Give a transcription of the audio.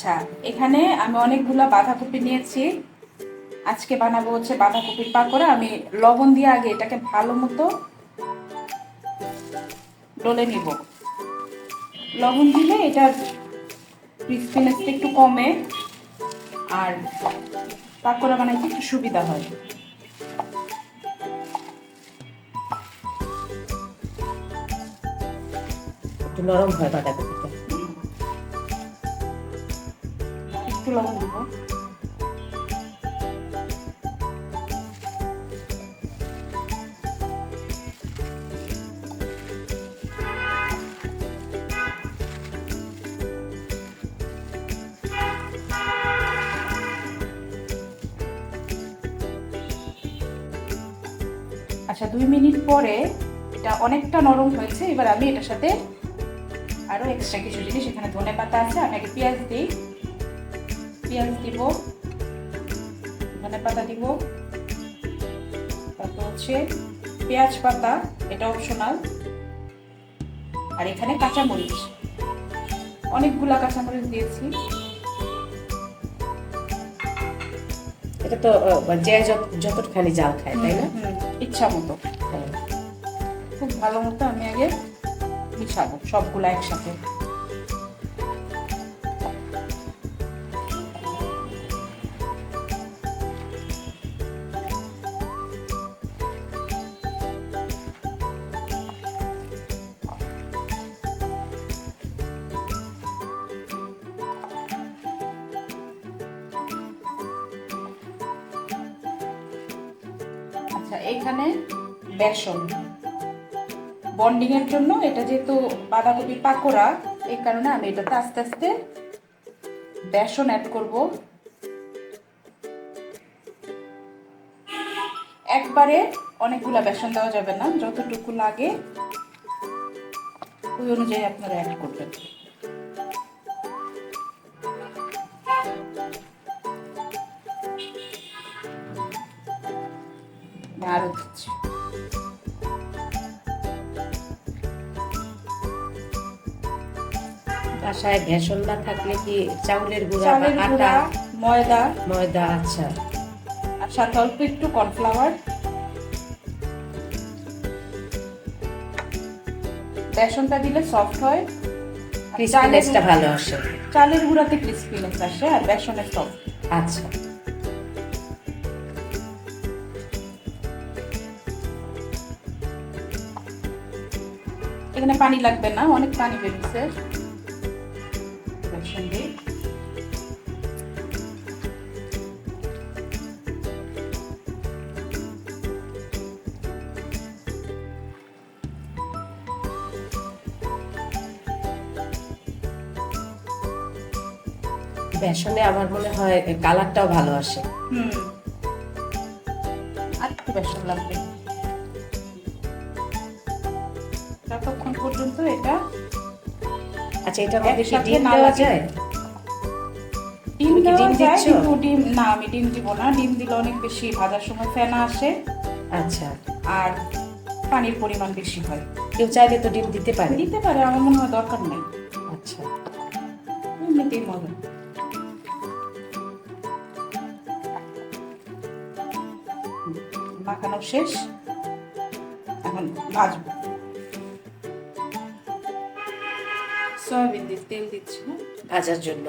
আচ্ছা এখানে আমি অনেকগুলো বাঁধাকপি নিয়েছি। আজকে বানাবো হচ্ছে বাঁধাকপির পাকোড়া। আমি লবণ দিয়ে আগে এটাকে ভালো মতো ডলে নিব। লবণ দিলে এটার ক্রিসপিনেসটা একটু কমে আর পাকোড়া বানাইতে একটু সুবিধা হয়। একটু নরম হয় বাঁধাকপিটা। একটু লবণ দিব। আচ্ছা দুই মিনিট পরে এটা অনেকটা নরম হয়েছে, এবার আমি এটার সাথে আরও এক্সট্রা কিছু জিনিস, এখানে ধনে পাতা আছে, আমি আগে পেঁয়াজ দিই। পেঁয়াজ দিব ধনে পাতা দিব তারপর হচ্ছে পেঁয়াজ পাতা এটা অপশনাল আর এখানে কাঁচামরিচ। অনেকগুলা কাঁচামরিচ দিয়েছি। এটা তো আহ, যে যত- যতখানি জাল খায় তাই না? ইচ্ছা মতো। হ্যাঁ। খুব ভালো মতো আমি আগে মিশাবো সবগুলা একসাথে। এখানে বেসন। বন্ডিং এর জন্য এটা যেহেতু বাঁধাকপি পাকোড়া এই কারণে আমি এটাতে আস্তে আস্তে বেসন অ্যাড করব। একবারে অনেকগুলা বেসন দেওয়া যাবে না, যতটুকু লাগে ওই অনুযায়ী আপনারা অ্যাড করবেন। আরও দিচ্ছি বাসায় ভেসন না থাকলে কি চাউলের গুঁড়া বা আটা? ময়দা। ময়দা আচ্ছা। আর সাথে অল্প একটু কর্নফ্লাওয়ার। বেসনটা দিলে সফট হয়। ক্রিসপিনেসটা ভালো আসে। চালের গুঁড়াতে ক্রিসপিনেস আসে আর বেসনের সফট আচ্ছা। এখানে পানি লাগবে না অনেক পানি বেরিয়েছে বেসন দিয়ে বেসনে আমার মনে হয় কালারটাও ভালো আসে। হুম। আর একটু বেসন লাগবে। ততক্ষণ পর্যন্ত এটা আচ্ছা এটা মধ্যে কি ডিম দেওয়া। যায়? ডিম ডিম যায় দিচ্ছ? কিন্তু ডিম না আমি ডিম দিব না। ডিম দিলে অনেক বেশি ভাজার সময় ফেনা আসে। আচ্ছা। আর পানির পরিমাণ বেশি হয়। কেউ চাইলে তো ডিম দিতে পারে। দিতে পারে আমার মনে হয় দরকার নেই। আচ্ছা। এমনিতেই মজা। মাখানো শেষ। এখন ভাজবো। সয়াবিন তেল দিচ্ছি ভাজার জন্য।